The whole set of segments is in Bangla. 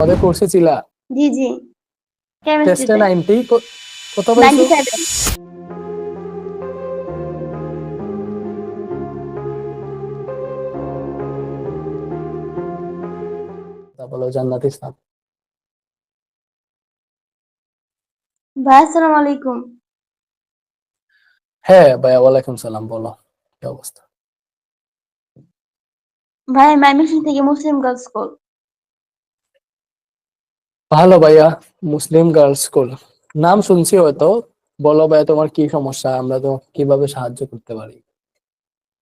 আমাদের কোর্সে ছিলা। জি জি। টেস্টে কেমিস্ট্রিতে নাইনটি। কত নাইনটি পাইছো? সেভেন তা বলো জান্নাত ইসলাম ভাই আসসালামু আলাইকুম। হ্যাঁ ভাইয়া ওয়ালাইকুম সালাম বলো কি অবস্থা? ভাই মাইমেনশন থেকে মুসলিম গার্লস স্কুল ভালো ভাইয়া মুসলিম গার্লস স্কুল নাম শুনছি হয়তো। বলো ভাইয়া তোমার কি সমস্যা? আমরা তো কীভাবে সাহায্য করতে পারি?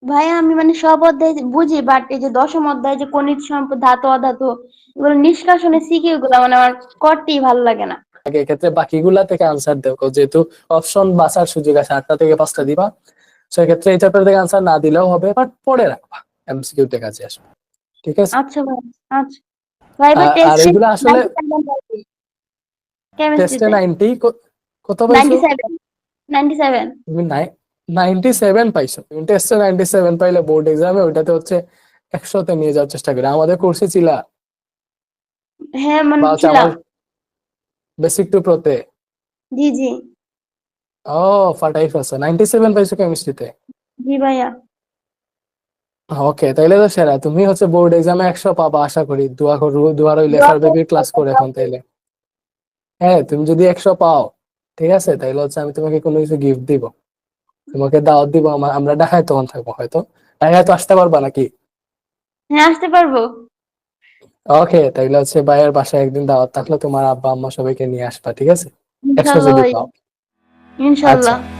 ভাই আমি মানে সব অধ্যায় বুঝি বাট এই যে দশম অধ্যায় যে খনিজ সম্পদ ধাতু অধাতু এগুলো নিষ্কাশনে শিখি এগুলো মানে আমার করতেই ভালো লাগে না। আগে এক্ষেত্রে বাকিগুলা থেকে আনসার দেখো যেহেতু অপশন বাঁচার সুযোগ আছে আটটা থেকে পাঁচটা দিবা। সেক্ষেত্রে এই চ্যাপ্টার থেকে আনসার না দিলেও হবে বাট পড়ে রাখবা। এমসিকিউ তে কাছে আসবে। ঠিক আছে? আচ্ছা ভাই আচ্ছা। ভাই এবার আর- আর টেস্টে এগুলো আসলে টেস্টে কেমিস্ট্রিতে নাইনটি কত পাইছো? তুমি নাইনটি সেভেন পাইছো। তুমি টেস্টে পাইলে বোর্ড এক্সামে ওইটাতে হচ্ছে একশোতে নিয়ে যাওয়ার চেষ্টা করি। আমাদের কোর্সে ছিলা। হ্যাঁ মানে ছিলাম বেসিক টু প্রোতে জি জি। ও ফাটাই ফেলছো। পাইছো কেমিস্ট্রিতে জি ভাইয়া। ওকে তাইলে তো সেরা। তুমি হচ্ছে বোর্ড এক্সামে একশো পাবা আশা করি। দোয়া করু দোয়া রইলে দোয়া স্যার বেবির ক্লাস করে এখন তাইলে। হ্যাঁ তুমি যদি একশো পাও ঠিক আছে? তাইলে হচ্ছে আমি তোমাকে কোনো কিছু গিফট দিব। তোমাকে দাওয়াত দিব আমা- আমরা ঢাকায় তখন থাকব হয়তো। ঢাকায় তো আসতে পারবা নাকি? হ্যাঁ আসতে পারব। ওকে তাইলে হচ্ছে ভাইয়ের বাসায় একদিন দাওয়াত থাকলে তোমার আব্বা আম্মা সবাইকে নিয়ে আসবা ঠিক আছে? একশো যদি পাও ইনশাল্লাহ। আচ্ছা।